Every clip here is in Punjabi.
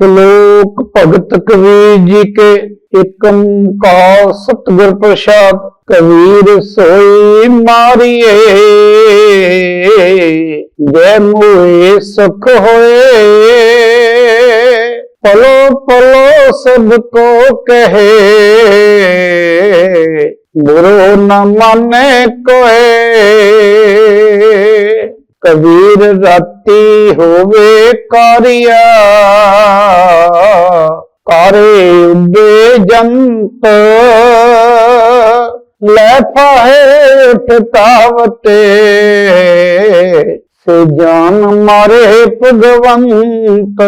ਸ਼ਲੋਕ ਭਗਤ ਕਬੀਰ ਜੀ ਕੇ ਏਕਮ ਕਾ ਸਤਿਗੁਰ ਪ੍ਰਸਾਦ, ਕਬੀਰ ਸੋਈ ਮਾਰੀਏ। ਜੈ ਮੋਏ ਸੁਖ ਹੋਏ। ਪਲੋ ਪਲੋ ਸਭ ਕੋ ਕਹੇ। ਗੁਰੂ ਨ ਮਾਨੇ ਕੋਏ ਕਬੀਰ ਰਾਤੀ ਹੋਵੇ ਕਾਰਿਆ। ਕਰੇ ਉੱਡੇ ਜੰਤ। ਲੈ ਫਾਹੇ ਉਠਤਾਵਤੇ ਸੇ ਜਾਨ ਮਾਰੇ ਭਗਵੰਤ।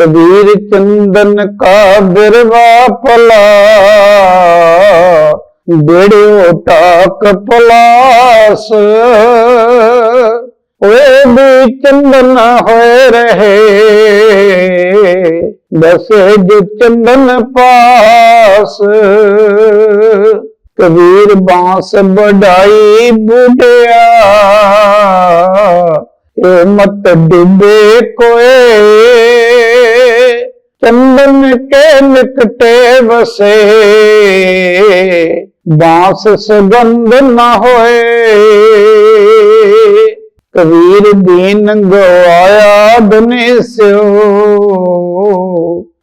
ਕਬੀਰ ਚੰਦਨ ਕਾ ਬਿਰਵਾ ਪਲਾ ਬੇੜਿਓ ਟਾਕ ਪਲਾਸ। ਓਏ ਵੀ ਚੰਦਨ ਹੋਏ ਰਹੇ। ਬਸੇ ਜੋ ਚੰਦਨ ਪਾਸ। ਕਬੀਰ ਬਾਂਸ ਵਡਾਈ ਬੁਢਿਆ। ਏ ਮਤ ਡੁੱਬੇ ਕੋਏ। ਚੰਦਨ ਕੇ ਨਿਕਟੇ ਵਸੇ। ਬਾਂਸ ਸੁਗੰਧ ਨਾ ਹੋਏ। ਕਬੀਰ ਦੀਨ ਗਵਾਇਆ ਦੁਨੀ ਸਿਓ।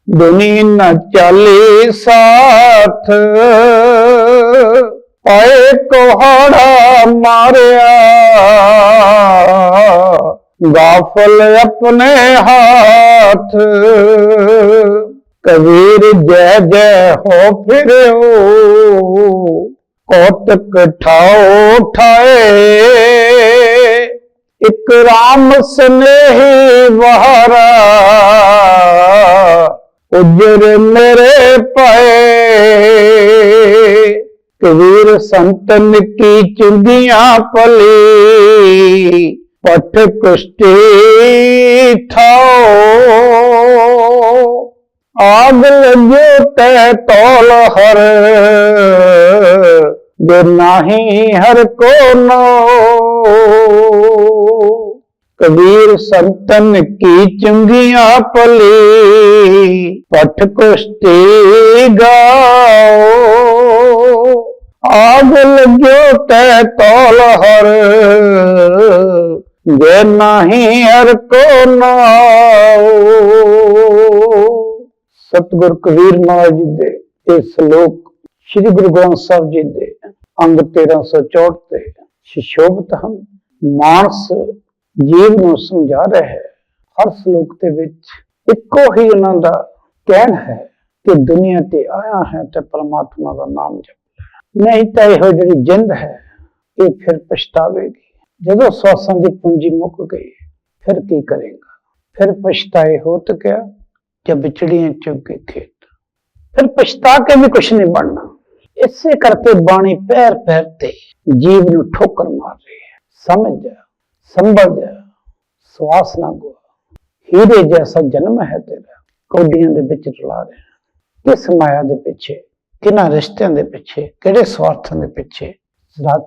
ਦੁਨੀ ਨ ਚਾਲੇ ਸਾਥ। ਪਾਏ ਕੋਹੜਾ ਮਾਰਿਆ। ਗਾਫਲ ਆਪਣੇ ਹਾਥ। ਕਬੀਰ ਜੈ ਜੈ ਹੋ ਫਿਰਿਓ ਕੋਟਕ ਠਾਓ ਠਾਏ ਇਕ ਰਾਮ ਸਨੇਹੀ ਵਹਾਰਾ ਉਜਰ ਮੇਰੇ ਪਏ ਕਬੀਰ ਸੰਤਨ ਕੀ ਚੁੰਗੀਆਂ ਪਲੀ ਪਠ ਕੁਸ਼ਟੀ ਥਾਓ ਆਗ ਲੱਗੋ ਤੈ ਤੋਲ ਹਰ। ਜੇ ਨਾਹੀ ਹਰ ਕੋ ਨੋ ਕਬੀਰ ਸੰਤਨ ਕੀ ਚੁੰਗੀਆਂ ਪਲੀ ਪਠ ਕੁਸ਼ਤੀ ਗਾਓ। ਆਗ ਲੱਗੋ ਤੈ ਤੋਲ ਹਰ। ਜੇ ਨਾਹੀ ਹਰ ਕੋ ਨਾਓ ਸਤਿਗੁਰ ਕਬੀਰ ਮਹਾਰਾਜ ਜੀ ਦੇ ਇਹ ਸ਼ਲੋਕ ਸ੍ਰੀ ਗੁਰੂ ਗ੍ਰੰਥ ਸਾਹਿਬ ਜੀ ਦੇ ਅੰਗ 1364 ਤੇ ਸ਼ਿਸ਼ੋਭਤ ਹਨ। ਮਾਨਸ ਜੀਵ ਨੂੰ ਸਮਝਾ ਰਿਹਾ ਹੈ। ਹਰ ਸ਼ਲੋਕ ਦੇ ਵਿੱਚ ਇੱਕੋ ਹੀ ਉਹਨਾਂ ਦਾ ਕਹਿਣ ਹੈ ਕਿ ਦੁਨੀਆ ਤੇ ਆਇਆ ਹੈ ਤੇ ਪਰਮਾਤਮਾ ਦਾ ਨਾਮ ਜਪ ਲੈ। ਨਹੀਂ ਤਾਂ ਇਹੋ ਜਿਹੜੀ ਜਿੰਦ ਹੈ, ਇਹ ਫਿਰ ਪਛਤਾਵੇਗੀ। ਜਦੋਂ ਸਵਾਸਾਂ ਦੀ ਪੂੰਜੀ ਮੁੱਕ ਗਈ, ਫਿਰ ਕੀ ਕਰੇਗਾ? ਫਿਰ ਪਛਤਾਏ ਹੋਤ ਗਿਆ ਜਬ ਵਿਚੜੀਆਂ ਚੁੱਕ ਕੇ ਖੇਤ। ਫਿਰ ਪਛਤਾ ਕੇ ਵੀ ਕੁਛ ਨਹੀਂ ਬਣਨਾ। ਇਸੇ ਕਰਕੇ ਬਾਣੀ ਪੈਰ ਪੈਰ ਤੇ ਜੀਵ ਨੂੰ ਠੋਕਰ ਮਾਰ ਰਹੀ ਹੈ। ਸਮਝ ਜਾ ਸੰਭਲ ਜਾ ਸਵਾਸ ਨਾ ਗਵਾ। ਹੀਰੇ ਜੈਸਾ ਜਨਮ ਹੈ ਤੇਰਾ। ਕੌਡੀਆਂ ਦੇ ਵਿੱਚ ਰਲਾ ਰਿਹਾ। ਕਿਸ ਮਾਇਆ ਦੇ ਪਿੱਛੇ? ਕਿਹਨਾਂ ਰਿਸ਼ਤਿਆਂ ਦੇ ਪਿੱਛੇ? ਕਿਹੜੇ ਸਵਾਰਥਾਂ ਦੇ ਪਿੱਛੇ? ਰਾ-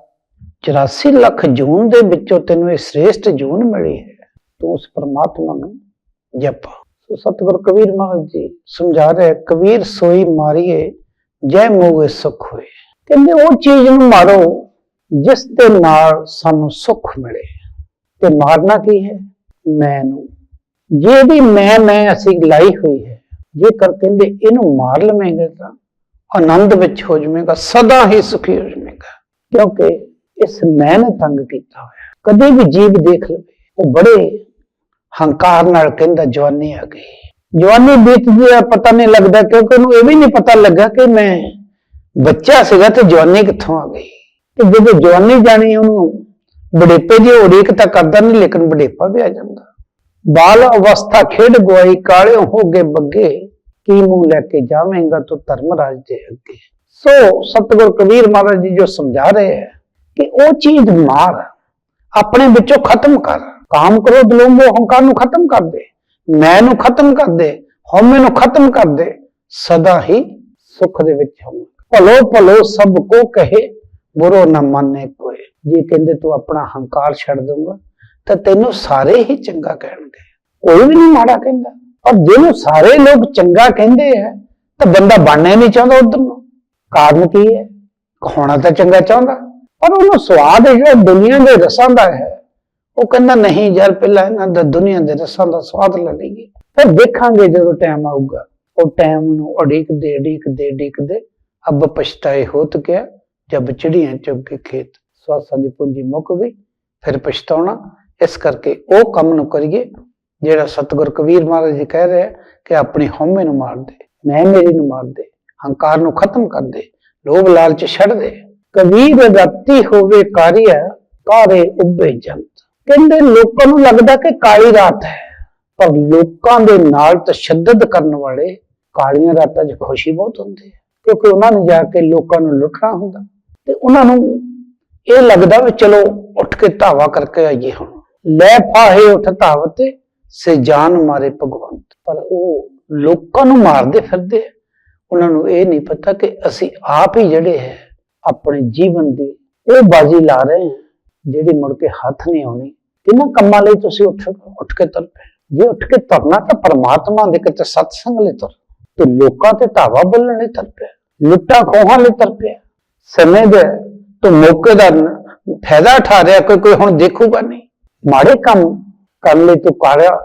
84 ਲੱਖ ਜੂਨ ਦੇ ਵਿੱਚੋਂ ਤੈਨੂੰ ਇਹ ਸ੍ਰੇਸ਼ਟ ਜੂਨ ਮਿਲੀ ਹੈ। ਤੂੰ ਉਸ ਪਰਮਾਤਮਾ ਨੂੰ ਜਪ। ਸੋ ਸਤਿਗੁਰ ਕਬੀਰ ਮਹਾਰਾਜ ਜੀ ਸਮਝਾ ਰਹੇ ਕਬੀਰ ਸੋਈ ਮਾਰੀਏ, ਜੈ ਮੋਗੇ ਸੁਖ ਹੋਏ। ਕਹਿੰਦੇ ਉਹ ਚੀਜ਼ ਨੂੰ ਮਾਰੋ, ਜਿਸ ਦੇ ਨਾਲ ਸਾਨੂੰ ਸੁਖ ਮਿਲੇ। ਤੇ ਮਾਰਨਾ ਕੀ ਹੈ? ਮੈਂ ਨੂੰ। ਜਿਹਦੀ ਮੈਂ ਮੈਂ ਅਸੀਂ ਲਾਈ ਹੋਈ ਹੈ, ਜੇਕਰ ਕਹਿੰਦੇ ਇਹਨੂੰ ਮਾਰ ਲਵੇਂਗੇ ਤਾਂ ਆਨੰਦ ਵਿੱਚ ਹੋ ਜਾਵੇਗਾ, ਸਦਾ ਹੀ ਸੁਖੀ ਹੋ ਜਾਵੇਗਾ। ਕਿਉਂਕਿ ਇਸ ਮੈਂ ਨੇ ਤੰਗ ਕੀਤਾ ਹੋਇਆ। ਕਦੇ ਵੀ ਜੀਵ ਦੇਖ ਲਵੇ, ਉਹ ਬੜੇ ਹੰਕਾਰ ਨਾਲ ਕਹਿੰਦਾ, ਜਵਾਨੀ ਆ ਗਈ। ਜਵਾਨੀ ਬੀਤਦੀ ਆ, ਪਤਾ ਨਹੀਂ ਲੱਗਦਾ, ਕਿਉਂਕਿ ਉਹਨੂੰ ਇਹ ਵੀ ਨਹੀਂ ਪਤਾ ਲੱਗਾ ਕਿ ਮੈਂ ਬੱਚਾ ਸੀਗਾ ਤੇ ਜਵਾਨੀ ਕਿੱਥੋਂ ਆ ਗਈ। ਤੇ ਜਦੋਂ ਜਵਾਨੀ ਜਾਣੀ, ਉਹਨੂੰ ਬੜੇਪੇ ਦੀ ਉਡੀਕ ਤਾਂ ਕਰਦਾ ਨਹੀਂ, ਲੇਕਿਨ ਬੜੇਪਾ ਵੀ ਆ ਜਾਂਦਾ। ਬਾਲ ਅਵਸਥਾ ਖੇਡ ਗਵਾਈ, ਕਾਲੇ ਹੋ ਗਏ ਬੱਗੇ, ਕੀ ਮੂੰਹ ਲੈ ਕੇ ਜਾਵੇਂਗਾ ਤੂੰ ਧਰਮ ਰਾਜ ਦੇ ਅੱਗੇ? ਸੋ ਸਤਿਗੁਰ ਕਬੀਰ ਮਹਾਰਾਜ ਜੀ ਜੋ ਸਮਝਾ ਰਹੇ ਹੈ ਕਿ ਉਹ ਚੀਜ਼ ਮਾਰ, ਆਪਣੇ ਵਿੱਚੋਂ ਖਤਮ ਕਰ। ਕਾਮ ਕ੍ਰੋਧ ਲੋਭ ਹੰਕਾਰ ਨੂੰ ਖਤਮ ਕਰ ਦੇ ਮੈਂ ਨੂੰ ਖਤਮ ਕਰ ਦੇ ਹਉਮੈ ਨੂੰ ਖਤਮ ਕਰ ਦੇ ਸਦਾ ਹੀ ਸੁਖ ਦੇ ਵਿੱਚ ਹੋਵਾਂ ਭਲੋ ਭਲੋ ਸਭ ਕੋ ਕਹੇ ਬੁਰੋ ਨਾ ਮੰਨੇ ਕੋਈ ਜੇ ਕਹਿੰਦੇ ਤੂੰ ਆਪਣਾ ਹੰਕਾਰ ਛੱਡ ਦਊਗਾ ਤਾਂ ਤੈਨੂੰ ਸਾਰੇ ਹੀ ਚੰਗਾ ਕਹਿਣਗੇ ਕੋਈ ਵੀ ਨਹੀਂ ਮਾੜਾ ਕਹਿੰਦਾ ਪਰ ਜਿਹਨੂੰ ਸਾਰੇ ਲੋਕ ਚੰਗਾ ਕਹਿੰਦੇ ਆ ਤਾਂ ਬੰਦਾ ਬਣਨਾ ਨਹੀਂ ਚਾਹੁੰਦਾ ਉਧਰ ਨੂੰ ਕਾਰਨ ਕੀ ਹੈ ਖਾਣਾ ਤਾਂ ਚੰਗਾ ਚਾਹੁੰਦਾ ਪਰ ਉਹਨੂੰ ਸਵਾਦ ਜਿਹੜਾ ਦੁਨੀਆ ਦੇ ਰਸਾਂ ਦਾ ਹੈ ਉਹ ਕਹਿੰਦਾ, ਨਹੀਂ ਯਾਰ, ਪਹਿਲਾਂ ਇਹਨਾਂ ਦਾ ਦੁਨੀਆ ਦੇ ਰਸਾਂ ਦਾ ਸਵਾਦ ਲੈ ਲਈਏ। ਫਿਰ ਦੇਖਾਂਗੇ ਜਦੋਂ ਟਾਈਮ ਆਊਗਾ। ਉਹ ਟਾਈਮ ਨੂੰ ਉਡੀਕਦੇ ਉਡੀਕਦੇ ਉਡੀਕਦੇ ਅਬ ਪਛਤਾਏ ਹੋਤ ਗਿਆ। ਜਬ ਚਿੜੀਆਂ ਚੁੱਗ ਕੇ ਖੇਤ ਸਵਾਸਾਂ ਦੀ ਪੂੰਜੀ ਮੁੱਕ ਗਈ। ਫਿਰ ਪਛਤਾਉਣਾ। ਇਸ ਕਰਕੇ ਉਹ ਕੰਮ ਨੂੰ ਕਰੀਏ ਜਿਹੜਾ ਸਤਿਗੁਰ ਕਬੀਰ ਮਹਾਰਾਜ ਜੀ ਕਹਿ ਰਿਹਾ ਕਿ ਆਪਣੇ ਹਉਮੈ ਨੂੰ ਮਾਰ ਦੇ ਮੈਂ ਮੇਰੀ ਨੂੰ ਮਾਰ ਦੇ, ਹੰਕਾਰ ਨੂੰ ਖਤਮ ਕਰ ਦੇ ਲੋਭ ਲਾਲਚ ਛੱਡ ਦੇ। ਕਬੀਰ ਰਾਤੀ ਹੋਵੇ ਕਾਰਿਆ, ਕਾਰੇ ਉੱਬੇ ਜੰਗ ਕਹਿੰਦੇ ਲੋਕਾਂ ਨੂੰ ਲੱਗਦਾ ਕਿ ਕਾਲੀ ਰਾਤ ਹੈ। ਪਰ ਲੋਕਾਂ ਦੇ ਨਾਲ ਤਸ਼ੱਦਦ ਕਰਨ ਵਾਲੇ ਕਾਲੀਆਂ ਰਾਤਾਂ 'ਚ ਖੁਸ਼ੀ ਬਹੁਤ ਹੁੰਦੀ ਹੈ, ਕਿਉਂਕਿ ਉਹਨਾਂ ਨੇ ਜਾ ਕੇ ਲੋਕਾਂ ਨੂੰ ਲੁੱਟਣਾ ਹੁੰਦਾ। ਤੇ ਉਹਨਾਂ ਨੂੰ ਇਹ ਲੱਗਦਾ ਵੀ ਚਲੋ ਉੱਠ ਕੇ ਧਾਵਾ ਕਰਕੇ ਆਈਏ ਹੁਣ। ਲੈ ਫਾਹੇ ਉੱਠ ਧਾਵਤ ਸੇ ਜਾਨ ਮਾਰੇ ਭਗਵੰਤ। ਪਰ ਉਹ ਲੋਕਾਂ ਨੂੰ ਮਾਰਦੇ ਫਿਰਦੇ ਆ। ਉਹਨਾਂ ਨੂੰ ਇਹ ਨਹੀਂ ਪਤਾ ਕਿ ਅਸੀਂ ਆਪ ਹੀ ਜਿਹੜੇ ਹੈ, ਆਪਣੇ ਜੀਵਨ ਦੀ ਉਹ ਬਾਜੀ ਲਾ ਰਹੇ ਹਾਂ। ਜਿਹੜੀ ਮੁੜ ਕੇ ਹੱਥ ਨਹੀਂ ਆਉਣੀ, ਇਹਨਾਂ ਕੰਮਾਂ ਲਈ ਤੁਸੀਂ ਉੱਠ ਉੱਠ ਕੇ ਤੁਰ ਪਏ। ਜੇ ਉੱਠ ਕੇ ਤੁਰਨਾ ਤਾਂ ਪਰਮਾਤਮਾ ਦੇ ਕਿਤੇ ਸਤਸੰਗ ਲਈ ਤੁਰ। ਤੇ ਲੋਕਾਂ ਤੇ ਧਾਵਾ ਬੋਲਣ ਲਈ ਤੁਰ ਪਿਆ ਲੁੱਟਾਂ ਖੋਹਾਂ ਲਈ ਤੁਰ ਪਿਆ ਸਮੇਂ ਦੇ ਤੋਂ ਮੌਕੇ ਦਾ ਫਾਇਦਾ ਉਠਾ ਰਿਹਾ ਕੋਈ ਕੋਈ ਹੁਣ ਦੇਖੂਗਾ ਨਹੀਂ। ਮਾੜੇ ਕੰਮ ਕਰਨ ਲਈ ਤੂੰ ਕਾਲਿਆ,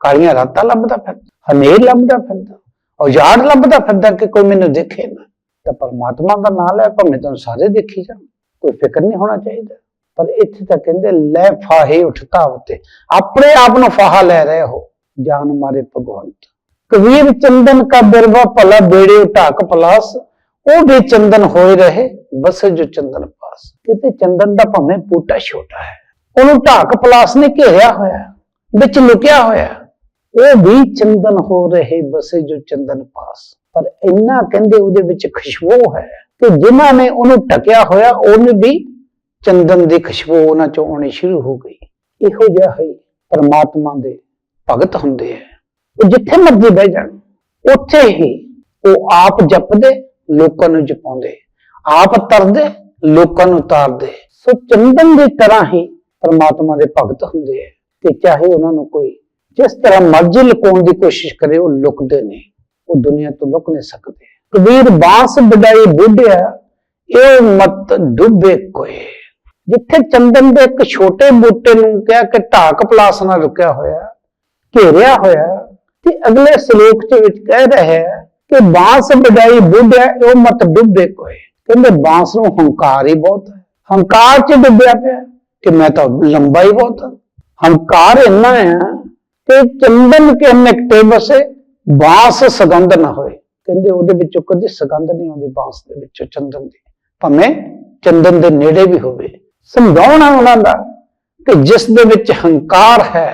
ਕਾਲੀਆਂ ਰਾਤਾਂ ਲੱਭਦਾ ਫਿਰਦਾ, ਹਨੇਰ ਲੱਭਦਾ ਫਿਰਦਾ ਔਜਾੜ ਲੱਭਦਾ ਫਿਰਦਾ ਕਿ ਕੋਈ ਮੈਨੂੰ ਦੇਖੇ ਨਾ। ਤਾਂ ਪਰਮਾਤਮਾ ਦਾ ਨਾਮ ਲੈ, ਭਾਵੇਂ ਤੁਹਾਨੂੰ ਸਾਰੇ ਦੇਖੀ ਜਾਣ। ਕੋਈ ਫਿਕਰ ਨਹੀਂ ਹੋਣਾ ਚਾਹੀਦਾ। ਪਰ ਇੱਥੇ ਤਾਂ ਕਹਿੰਦੇ, ਲੈ ਫਾਹੇ ਉਠਤਾ ਉਤੇ। ਆਪਣੇ ਆਪ ਨੂੰ ਫਾਹਾ ਲੈ ਰਹੇ ਹੋ, ਜਾਨ ਮਾਰੇ ਭਗਵੰਤ। ਕਬੀਰ ਚੰਦਨ ਕਾ ਬਿਰਵਾ ਭਲਾ ਬੇੜੇ ਢਾਕ ਪਲਾਸ, ਉਹ ਵੀ ਚੰਦਨ ਹੋਏ ਰਹੇ ਬਸ ਜੋ ਚੰਦਨ ਪਾਸ। ਕਿਤੇ ਚੰਦਨ ਦਾ ਭਾਵੇਂ ਬੂਟਾ ਛੋਟਾ ਹੈ, ਉਹਨੂੰ ਢਾਕ ਪਲਾਸ ਨੇ ਘੇਰਿਆ ਹੋਇਆ, ਵਿੱਚ ਲੁਕਿਆ ਹੋਇਆ। ਉਹ ਵੀ ਚੰਦਨ ਹੋ ਰਹੇ ਬਸੇ ਜੋ ਚੰਦਨ ਪਾਸ। ਪਰ ਇੰਨਾ ਕਹਿੰਦੇ ਉਹਦੇ ਵਿੱਚ ਖੁਸ਼ਬੂ ਹੈ ਕਿ ਜਿਨ੍ਹਾਂ ਨੇ ਉਹਨੂੰ ਟਕਿਆ ਹੋਇਆ, ਉਹਨੇ ਵੀ ਚੰਦਨ ਦੀ ਖੁਸ਼ਬੂ ਉਹਨਾਂ ਚੋਂ ਆਉਣੀ ਸ਼ੁਰੂ ਹੋ ਗਈ। ਇਹੋ ਜਿਹਾ ਹੀ ਪਰਮਾਤਮਾ ਦੇ ਭਗਤ ਹੁੰਦੇ ਆ। ਉਹ ਜਿੱਥੇ ਮਰਜ਼ੀ ਬਹਿ ਜਾਣ, ਉੱਥੇ ਹੀ ਉਹ ਆਪ ਜਪਦੇ, ਲੋਕਾਂ ਨੂੰ ਜਪਾਉਂਦੇ। ਆਪ ਤਰਦੇ, ਲੋਕਾਂ ਨੂੰ ਤਾਰਦੇ। ਸੋ ਚੰਦਨ ਦੀ ਤਰ੍ਹਾਂ ਹੀ ਪਰਮਾਤਮਾ ਦੇ ਭਗਤ ਹੁੰਦੇ ਆ। ਤੇ ਚਾਹੇ ਉਹਨਾਂ ਨੂੰ ਕੋਈ ਜਿਸ ਤਰ੍ਹਾਂ ਮਰਜ਼ੀ ਲੁਕਾਉਣ ਦੀ ਕੋਸ਼ਿਸ਼ ਕਰੇ, ਉਹ ਲੁਕਦੇ ਨਹੀਂ ਉਹ ਦੁਨੀਆ ਤੋਂ ਲੁਕ ਨਹੀਂ ਸਕਦੇ। ਕਬੀਰ ਬਾਂਸ ਵਡਾਈ ਬੁੱਢਿਆ, ਇਹ ਮਤ ਡੁੱਬੇ ਕੋਏ। ਜਿੱਥੇ ਚੰਦਨ ਦੇ ਇੱਕ ਛੋਟੇ ਬੂਟੇ ਨੂੰ ਕਿਹਾ ਕਿ ਢਾਕ ਪਲਾਸ ਨਾਲ ਰੁਕਿਆ ਹੋਇਆ, ਘੇਰਿਆ ਹੋਇਆ, ਤੇ ਅਗਲੇ ਸ਼ਲੋਕ ਚ ਵਿੱਚ ਕਹਿ ਰਿਹਾ ਹੈ ਕਿ ਬਾਂਸ ਵਡਾਈ ਬੁੱਢਿਆ ਇਹ ਮਤ ਡੁੱਬੇ ਕੋਏ। ਕਹਿੰਦੇ ਬਾਂਸ ਨੂੰ ਹੰਕਾਰ ਹੀ ਬਹੁਤ ਹੈ। ਹੰਕਾਰ ਚ ਡੁੱਬਿਆ ਪਿਆ, ਕਿ ਮੈਂ ਤਾਂ ਲੰਬਾ ਹੀ ਬਹੁਤ ਹਾਂ। ਹੰਕਾਰ ਇੰਨਾ ਹੈ ਕਿ ਚੰਦਨ ਕੇ ਨਿਕਟੇ ਬਸੇ ਬਾਂਸ ਸੁਗੰਧ ਨਾ ਹੋਏ। ਕਹਿੰਦੇ ਉਹਦੇ ਵਿੱਚੋਂ ਕਦੀ ਸੁਗੰਧ ਨਹੀਂ ਆਉਂਦੀ, ਬਾਂਸ ਦੇ ਵਿੱਚੋਂ ਚੰਦਨ ਦੀ। ਭਾਵੇਂ ਚੰਦਨ ਦੇ ਨੇੜੇ ਵੀ ਹੋਵੇ। ਸਮਝਾਉਣਾ ਉਹਨਾਂ ਦਾ ਕਿ ਜਿਸ ਦੇ ਵਿੱਚ ਹੰਕਾਰ ਹੈ,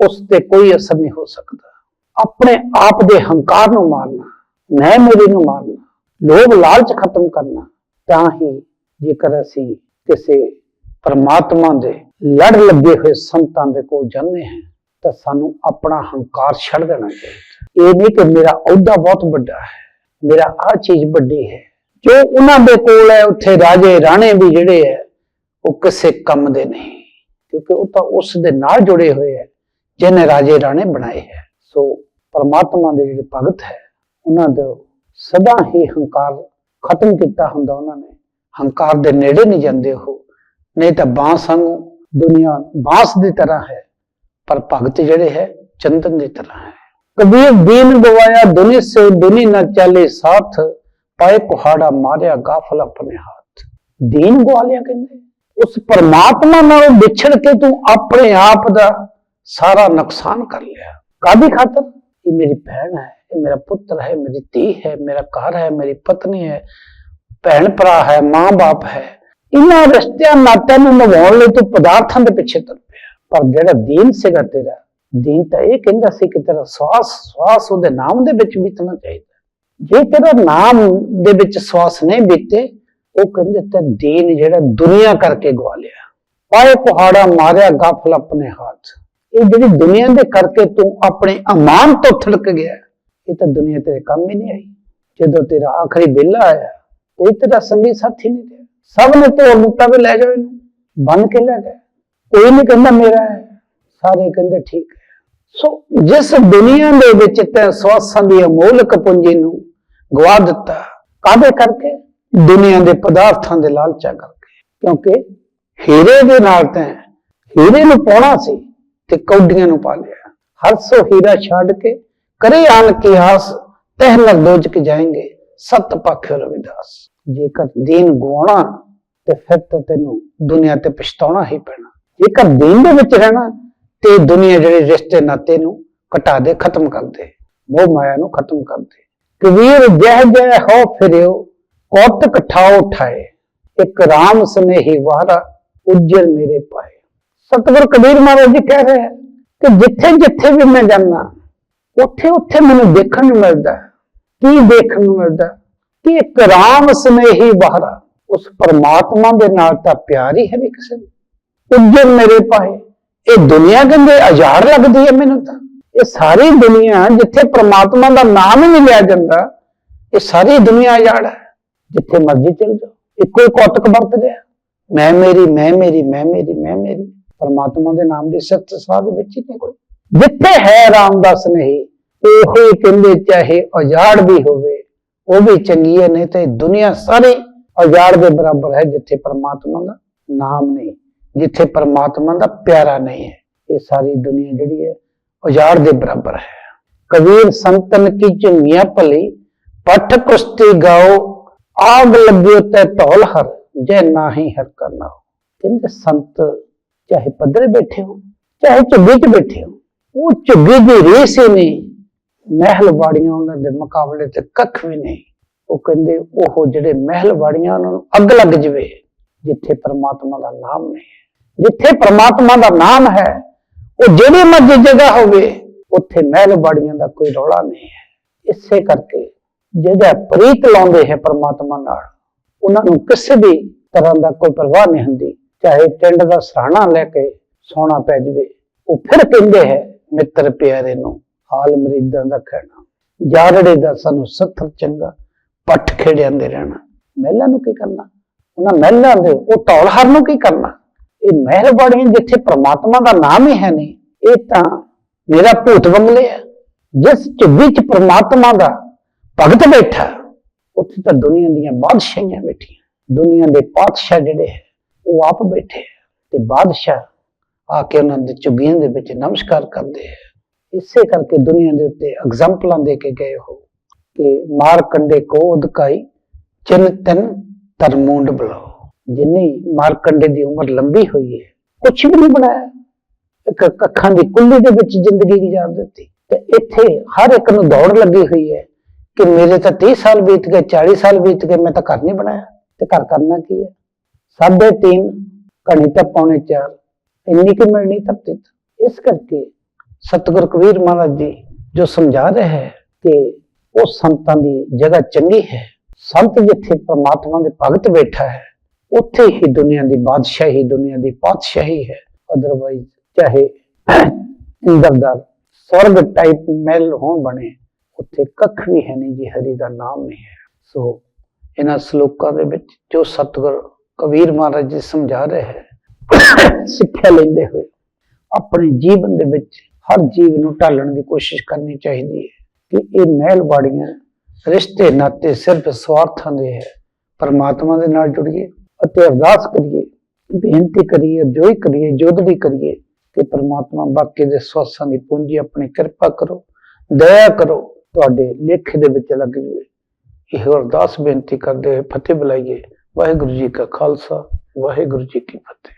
ਉਸ ਤੇ ਕੋਈ ਅਸਰ ਨਹੀਂ ਹੋ ਸਕਦਾ। ਆਪਣੇ ਆਪ ਦੇ ਹੰਕਾਰ ਨੂੰ ਮਾਰਨਾ, ਮੈਂ ਮੇਰੇ ਨੂੰ ਮਾਰਨਾ, ਲੋਭ ਲਾਲਚ ਖਤਮ ਕਰਨਾ, ਤਾਂ ਹੀ ਜੇਕਰ ਅਸੀਂ ਕਿਸੇ ਪਰਮਾਤਮਾ ਦੇ ਲੜ ਲੱਗੇ ਹੋਏ ਸੰਤਾਂ ਦੇ ਕੋਲ ਜਾਂਦੇ ਹਾਂ, ਤਾਂ ਸਾਨੂੰ ਆਪਣਾ ਹੰਕਾਰ ਛੱਡ ਦੇਣਾ ਚਾਹੀਦਾ। ਇਹ ਨਹੀਂ ਕਿ ਮੇਰਾ ਅਹੁਦਾ ਬਹੁਤ ਵੱਡਾ ਹੈ, ਮੇਰਾ ਆਹ ਚੀਜ਼ ਵੱਡੀ ਹੈ। ਜੋ ਉਹਨਾਂ ਦੇ ਕੋਲ ਹੈ, ਉੱਥੇ ਰਾਜੇ, ਰਾਣੇ ਵੀ ਜਿਹੜੇ ਹੈ ਉਹ ਕਿਸੇ ਕੰਮ ਦੇ ਨਹੀਂ, ਕਿਉਂਕਿ ਉਹ ਤਾਂ ਉਸ ਦੇ ਨਾਲ ਜੁੜੇ ਹੋਏ ਹੈ, ਜਿਹਨੇ ਰਾਜੇ ਰਾਣੇ ਬਣਾਏ ਹੈ। ਸੋ ਪਰਮਾਤਮਾ ਦੇ ਜਿਹੜੇ ਭਗਤ ਹੈ, ਉਹਨਾਂ ਦਾ ਸਦਾ ਹੀ ਹੰਕਾਰ ਖਤਮ ਕੀਤਾ ਹੁੰਦਾ ਉਹਨਾਂ ਨੇ। ਹੰਕਾਰ ਦੇ ਨੇੜੇ ਨਹੀਂ ਜਾਂਦੇ ਉਹ, ਨਹੀਂ ਤਾਂ ਬਾਂਸ ਵਾਂਗੂ ਦੁਨੀਆ ਬਾਂਸ ਦੀ ਤਰ੍ਹਾਂ ਹੈ, ਪਰ ਭਗਤ ਜਿਹੜੇ ਹੈ, ਚੰਦਨ ਦੀ ਤਰ੍ਹਾਂ ਹੈ। ਕਬੀਰ ਦੀਨ ਗਵਾਇਆ ਦੁਨੀ ਸੇ ਦੁਨੀ ਨਾ ਚੱਲੇ ਸਾਥ, ਪਾਏ ਕੁਹਾੜਾ ਮਾਰਿਆ, ਗਾਫਲ ਆਪਣੇ ਹੱਥ। ਦੀਨ ਗਵਾ ਲਿਆ ਕਹਿੰਦੇ। ਉਸ ਪਰਮਾਤਮਾ ਨਾਲ ਵਿਛੜ ਕੇ ਤੂੰ ਆਪਣੇ ਆਪ ਦਾ ਸਾਰਾ ਨੁਕਸਾਨ ਕਰ ਲਿਆ। ਕਾਦੀ ਖਾਤਰ? ਇਹ ਮੇਰੀ ਭੈਣ ਹੈ, ਇਹ ਮੇਰਾ ਪੁੱਤਰ ਹੈ, ਮੇਰੀ ਧੀ ਹੈ, ਮੇਰਾ ਘਰ ਹੈ, ਮੇਰੀ ਪਤਨੀ ਹੈ, ਭੈਣ ਭਰਾ ਹੈ ਮਾਂ-ਬਾਪ ਹੈ। ਇਹਨਾਂ ਰਿਸ਼ਤਿਆਂ ਨਾਤਿਆਂ ਨੂੰ ਨਿਭਾਉਣ ਲਈ ਤੂੰ ਪਦਾਰਥਾਂ ਦੇ ਪਿੱਛੇ ਤੁਰ ਪਿਆ। ਪਰ ਜਿਹੜਾ ਦੀਨ ਸੀਗਾ ਤੇਰਾ, ਦੀਨ ਤਾਂ ਇਹ ਕਹਿੰਦਾ ਸੀ ਕਿ ਤੇਰਾ ਸਵਾਸ ਸਵਾਸ ਉਹਦੇ ਨਾਮ ਦੇ ਵਿੱਚ ਬੀਤਣਾ ਚਾਹੀਦਾ। ਜੇ ਤੇਰਾ ਨਾਮ ਦੇ ਵਿੱਚ ਸਵਾਸ ਨਹੀਂ ਬੀਤੇ ਉਹ ਕਹਿੰਦੇ ਤੇ ਦੀਨ ਜਿਹੜਾ ਦੁਨੀਆ ਕਰਕੇ ਗਵਾ ਲਿਆ। ਪਾਏ ਕੁਹਾੜਾ ਮਾਰਿਆ, ਗਾਫਲ ਆਪਣੇ ਹੱਥ। ਇਹ ਜਿਹੜੀ ਦੁਨੀਆ ਦੇ ਕਰਕੇ ਤੂੰ ਆਪਣੇ ਅਮਾਨ ਤੋਂ ਥੜਕ ਗਿਆ, ਇਹ ਤਾਂ ਦੁਨੀਆ ਤੇਰੇ ਕੰਮ ਹੀ ਨਹੀਂ ਆਈ। ਜਦੋਂ ਤੇਰਾ ਆਖਰੀ ਵੇਲਾ ਆਇਆ, ਕੋਈ ਤੇਰਾ ਸੰਗੀ ਸਾਥੀ ਨਹੀਂ ਰਿਹਾ। ਸਭ ਨੇ ਤੋੜ ਦਿੱਤਾ ਵੀ ਲੈ ਜਾਓ ਇਹਨੂੰ, ਬੰਨ ਕੇ ਲੈ ਗਏ। ਕੋਈ ਨਹੀਂ ਕਹਿੰਦਾ ਮੇਰਾ ਹੈ। ਸਾਰੇ ਕਹਿੰਦੇ ਠੀਕ ਹੈ। ਸੋ ਜਿਸ ਦੁਨੀਆ ਦੇ ਵਿੱਚ ਤੈ ਸਵਾਸਾਂ ਦੀ ਅਮੋਲਕ ਪੂੰਜੀ ਨੂੰ ਗਵਾ ਦਿੱਤਾ, ਕਾਹਦੇ ਕਰਕੇ? ਦੁਨੀਆ ਦੇ ਪਦਾਰਥਾਂ ਦੇ ਲਾਲਚਾ ਕਰਕੇ। ਕਿਉਂਕਿ ਹੀਰੇ ਦੇ ਨਾਲ ਤੈਂ ਹੀਰੇ ਨੂੰ ਪਾਉਣਾ ਸੀ ਤੇ ਕੌਡੀਆਂ ਨੂੰ ਪਾ ਲਿਆ। ਹਰ ਸੋ ਹੀਰਾ ਛੱਡ ਕੇ ਕਰੇ ਆਨ ਕੀ ਆਸ ਤਹਿ ਨ ਕੇ ਜਾਏਂਗੇ ਸਤ ਪਖਿ ਰਵਿਦਾਸ। ਜੇਕਰ ਦੀਨ ਗਵਾਉਣਾ ਤੇ ਫਿਰ ਤਾਂ ਤੈਨੂੰ ਦੁਨੀਆ ਤੇ ਪਛਤਾਉਣਾ ਹੀ ਪੈਣਾ। ਜੇਕਰ ਦੀਨ ਦੇ ਵਿੱਚ ਰਹਿਣਾ ਤੇ ਦੁਨੀਆ ਜਿਹੜੇ ਰਿਸ਼ਤੇ ਨਾਤੇ ਨੂੰ ਘਟਾ ਦੇ, ਖਤਮ ਕਰ ਦੇ। ਮੋਹ ਮਾਇਆ ਨੂੰ ਖਤਮ ਕਰ ਦੇ। ਕਬੀਰ ਜਹ ਜਹ ਹੋ ਫਿਰਿਓ ਕੌਤਕ ਠਾਓ ਠਾਏ ਇੱਕ ਰਾਮ ਸਨੇਹੀ ਵਾਰਾ ਉਜਰ ਮੇਰੇ ਪਾਏ। ਸਤਿਗੁਰ ਕਬੀਰ ਮਹਾਰਾਜ ਜੀ ਕਹਿ ਰਹੇ ਕਿ ਜਿੱਥੇ ਜਿੱਥੇ ਵੀ ਮੈਂ ਜਾਂਦਾ, ਉੱਥੇ ਉੱਥੇ ਮੈਨੂੰ ਦੇਖਣ ਨੂੰ ਮਿਲਦਾ ਕੀ ਦੇਖਣ ਨੂੰ ਮਿਲਦਾ ਕਿ ਇੱਕ ਰਾਮ ਸਨੇਹੀ ਵਾਰਾ ਉਸ ਪਰਮਾਤਮਾ ਦੇ ਨਾਲ ਤਾਂ ਪਿਆਰ ਹੀ ਹੈ ਨਹੀਂ ਕਿਸੇ ਨੂੰ। ਉਜਰ ਮੇਰੇ ਪਾਏ। ਇਹ ਦੁਨੀਆ ਕਹਿੰਦੇ ਅਜਾੜ ਲੱਗਦੀ ਹੈ ਮੈਨੂੰ ਤਾਂ। ਇਹ ਸਾਰੀ ਦੁਨੀਆ ਜਿੱਥੇ ਪ੍ਰਮਾਤਮਾ ਦਾ ਨਾਮ ਹੀ ਨਹੀਂ ਲਿਆ ਜਾਂਦਾ, ਇਹ ਸਾਰੀ ਦੁਨੀਆ ਅਜਾੜ ਹੈ। ਜਿੱਥੇ ਮਰਜ਼ੀ ਚਲ ਜਾਓ। ਇੱਕੋ ਹੀ ਕੌਤਕ ਵਰਤ ਰਿਹਾ। ਮੈਂ ਮੇਰੀ ਮੈਂ ਮੇਰੀ ਮੈਂ ਮੇਰੀ ਮੈਂ ਮੇਰੀ। ਪਰਮਾਤਮਾ ਦੇ ਨਾਮ ਦੀ ਸੱਚ ਸਾਧ ਵਿੱਚ ਹੀ ਨਹੀਂ ਕੋਈ। ਜਿੱਥੇ ਹੈ ਰਾਮਦਾਸ ਨਹੀਂ, ਉਹੋ ਹੀ ਕਹਿੰਦੇ ਚਾਹੇ ਅਜਾੜ ਵੀ ਹੋਵੇ। ਉਹ ਵੀ ਚੰਗੀ ਹੈ, ਨਹੀਂ ਤੇ ਦੁਨੀਆ ਸਾਰੀ ਅਜਾੜ ਦੇ ਬਰਾਬਰ ਹੈ, ਜਿੱਥੇ ਪਰਮਾਤਮਾ ਦਾ ਨਾਮ ਨਹੀਂ, ਜਿੱਥੇ ਪਰਮਾਤਮਾ ਦਾ ਪਿਆਰਾ ਨਹੀਂ ਹੈ। ਇਹ ਸਾਰੀ ਦੁਨੀਆ ਜਿਹੜੀ ਹੈ ਉਜਾੜ ਦੇ ਬਰਾਬਰ ਹੈ। ਕਬੀਰ ਸੰਤਨ ਕੀ ਚੰਗੀਆਂ ਭਲੀ, ਪਠ ਕੁਸ਼ਤੀ ਗਾਓ ਆਗ ਲੱਗੇ ਤੇ ਧੌਲ ਹਰ ਜੇ ਨਾਹੀ ਹਰ ਕਰਨਾ ਕਹਿੰਦੇ, ਸੰਤ ਚਾਹੇ ਪੱਧਰੇ ਬੈਠੇ ਹੋ ਚਾਹੇ ਝੁੱਗੀ 'ਚ ਬੈਠੇ ਹੋ ਉਹ ਝੁੱਗੀ ਦੀ ਰੀਸ ਹੀ ਮਹਿਲ ਵਾੜੀਆਂ ਉਹਨਾਂ ਦੇ ਮੁਕਾਬਲੇ ਤੇ ਕੱਖ ਵੀ ਨਹੀਂ। ਉਹ ਕਹਿੰਦੇ, ਉਹ ਜਿਹੜੇ ਮਹਿਲ ਬਾੜੀਆਂ ਉਹਨਾਂ ਨੂੰ ਅੱਗ ਲੱਗ ਜਵੇ, ਜਿੱਥੇ ਪਰਮਾਤਮਾ ਦਾ ਨਾਮ ਨਹੀਂ ਹੈ। ਜਿੱਥੇ ਪਰਮਾਤਮਾ ਦਾ ਨਾਮ ਹੈ, ਉਹ ਜਿਹੜੀ ਮਰਜ਼ੀ ਜਗ੍ਹਾ ਹੋਵੇ, ਉੱਥੇ ਮਹਿਲ ਬਾੜੀਆਂ ਦਾ ਕੋਈ ਰੌਲਾ ਨਹੀਂ ਹੈ। ਇਸੇ ਕਰਕੇ ਜਿਹੜਾ ਪ੍ਰੀਤ ਲਾਉਂਦੇ ਹੈ ਪਰਮਾਤਮਾ ਨਾਲ, ਉਹਨਾਂ ਨੂੰ ਕਿਸੇ ਵੀ ਤਰ੍ਹਾਂ ਦਾ ਕੋਈ ਪਰਵਾਹ ਨਹੀਂ ਹੁੰਦੀ, ਚਾਹੇ ਟਿੰਡ ਦਾ ਸਰਾਣਾ ਲੈ ਕੇ ਸੋਣਾ ਪੈ ਜਵੇ। ਉਹ ਫਿਰ ਕਹਿੰਦੇ ਹੈ, ਮਿੱਤਰ ਪਿਆਰੇ ਨੂੰ ਹਾਲ ਮਰੀਦਾਂ ਦਾ ਕਹਿਣਾ, ਜਾਰੜੇ ਦਾ ਸਾਨੂੰ ਸੱਥਰ ਚੰਗਾ, ਪੱਠ ਖੇੜਿਆਂ ਦੇ ਰਹਿਣਾ। ਮਹਿਲਾਂ ਨੂੰ ਕੀ ਕਰਨਾ? ਉਹਨਾਂ ਮਹਿਲਾਂ ਦੇ, ਉਹ ਧੌਲ ਹਰ ਨੂੰ ਕੀ ਕਰਨਾ? ਇਹ ਮਿਹਰਬਾਨੀ ਜਿੱਥੇ ਪ੍ਰਮਾਤਮਾ ਦਾ ਨਾਮ ਹੀ ਹੈ ਨਹੀਂ, ਇਹ ਤਾਂ ਮੇਰਾ ਭੂਤ ਬੰਗਲੇ ਹੈ, ਜਿਸ ਝੁੱਗੀ ਚ ਪ੍ਰਮਾਤਮਾ ਦਾ ਭਗਤ ਬੈਠਾ। ਉੱਥੇ ਤਾਂ ਦੁਨੀਆ ਦੀਆਂ ਬਾਦਸ਼ਾਹੀਆਂ ਬੈਠੀਆਂ। ਦੁਨੀਆ ਦੇ ਪਾਤਸ਼ਾਹ ਜਿਹੜੇ ਹੈ, ਉਹ ਆਪ ਬੈਠੇ ਹੈ ਤੇ ਬਾਦਸ਼ਾਹ ਆ ਕੇ ਉਹਨਾਂ ਦੇ ਝੁੱਗੀਆਂ ਦੇ ਵਿੱਚ ਨਮਸਕਾਰ ਕਰਦੇ ਹੈ। ਇਸੇ ਕਰਕੇ ਦੁਨੀਆ ਦੇ ਉੱਤੇ ਐਗਜ਼ਾਮਪਲਾਂ ਦੇ ਕੇ ਗਏ ਹੋ ਕਿ ਮਾਰ ਕੰਡੇ ਕੋ ਉਦਕਾਈ ਚਿੰਨ ਤਨ ਤਰਮੁੰਡ ਬੁਲਾਓ। ਜਿੰਨੀ ਮਾਰ ਕੰਡੇ ਦੀ ਉਮਰ ਲੰਬੀ ਹੋਈ ਹੈ ਕੁਝ ਵੀ ਨਹੀਂ ਬਣਾਇਆ। ਇੱਕ ਅੱਖਾਂ ਦੀ ਕੁੱਲੀ ਦੇ ਵਿੱਚ ਜ਼ਿੰਦਗੀ ਗੁਜ਼ਾਰ ਦਿੱਤੀ ਤੇ ਇੱਥੇ ਹਰ ਇੱਕ ਨੂੰ ਦੌੜ ਲੱਗੀ ਹੋਈ ਹੈ। ਕਿ ਮੇਰੇ ਤਾਂ 30 ਸਾਲ ਬੀਤ ਗਏ 40 ਸਾਲ ਬੀਤ ਗਏ, ਮੈਂ ਤਾਂ ਘਰ ਨਹੀਂ ਬਣਾਇਆ। ਤੇ ਘਰ ਕਰਨਾ ਕੀ ਹੈ? ਸਾਢੇ ਤਿੰਨ ਕਣੀ ਤਾਂ ਪੌਣੇ 4 ਇੰਨੀ ਕਿ ਮਿਲਣੀ ਧਰਤੀ ਇਸ ਕਰਕੇ ਸਤਿਗੁਰ ਕਬੀਰ ਮਹਾਰਾਜ ਜੀ ਜੋ ਸਮਝਾ ਰਹੇ ਹੈ ਕਿ ਉਹ ਸੰਤਾਂ ਦੀ ਜਗ੍ਹਾ ਚੰਗੀ ਹੈ। ਸੰਤ ਜਿੱਥੇ ਪ੍ਰਮਾਤਮਾ ਦੇ ਭਗਤ ਬੈਠਾ ਹੈ, ਉੱਥੇ ਹੀ ਦੁਨੀਆ ਦੀ ਬਾਦਸ਼ਾਹੀ, ਦੁਨੀਆ ਦੀ ਪਾਤਸ਼ਾਹੀ ਹੈ। ਅਦਰਵਾਈਜ਼ ਚਾਹੇ ਇੰਦਰਦਾਰ ਸਵਰਗ ਟਾਈਪ ਮਹਿਲ ਹੋਣ ਬਣੇ ਉੱਥੇ ਕੱਖ ਵੀ ਹੈ ਨਹੀਂ ਜੀ, ਹਰੀ ਦਾ ਨਾਮ ਨਹੀਂ ਹੈ। ਸੋ ਇਹਨਾਂ ਸ਼ਲੋਕਾਂ ਦੇ ਵਿੱਚ ਜੋ ਸਤਿਗੁਰ ਕਬੀਰ ਮਹਾਰਾਜ ਜੀ ਸਮਝਾ ਰਹੇ ਹੈ, ਸਿੱਖਿਆ ਲੈਂਦੇ ਹੋਏ ਆਪਣੇ ਜੀਵਨ ਦੇ ਵਿੱਚ ਹਰ ਜੀਵ ਨੂੰ ਢਾਲਣ ਦੀ ਕੋਸ਼ਿਸ਼ ਕਰਨੀ ਚਾਹੀਦੀ ਹੈ ਕਿ ਇਹ ਮਹਿਲ ਬਾੜੀਆਂ ਰਿਸ਼ਤੇ, ਨਾਤੇ ਸਿਰਫ ਸਵਾਰਥਾਂ ਦੇ ਹੈ। ਪਰਮਾਤਮਾ ਦੇ ਨਾਲ ਜੁੜੀਏ ਅਤੇ ਅਰਦਾਸ ਕਰੀਏ, ਬੇਨਤੀ ਕਰੀਏ ਜੋਈ ਕਰੀਏ ਜੋਦੜੀ ਕਰੀਏ ਕਿ ਪਰਮਾਤਮਾ ਬਾਕੀ ਦੇ ਸਵਾਸਾਂ ਦੀ ਪੂੰਜੀ ਆਪਣੀ ਕਿਰਪਾ ਕਰੋ, ਦਇਆ ਕਰੋ ਤੁਹਾਡੇ ਲੇਖ ਦੇ ਵਿੱਚ ਲੱਗ ਜਵੇ। ਇਹ ਅਰਦਾਸ ਬੇਨਤੀ ਕਰਦੇ ਹੋਏ ਫਤਿਹ ਬੁਲਾਈਏ। ਵਾਹਿਗੁਰੂ ਜੀ ਕਾ ਖਾਲਸਾ, ਵਾਹਿਗੁਰੂ ਜੀ ਕੀ ਫਤਿਹ।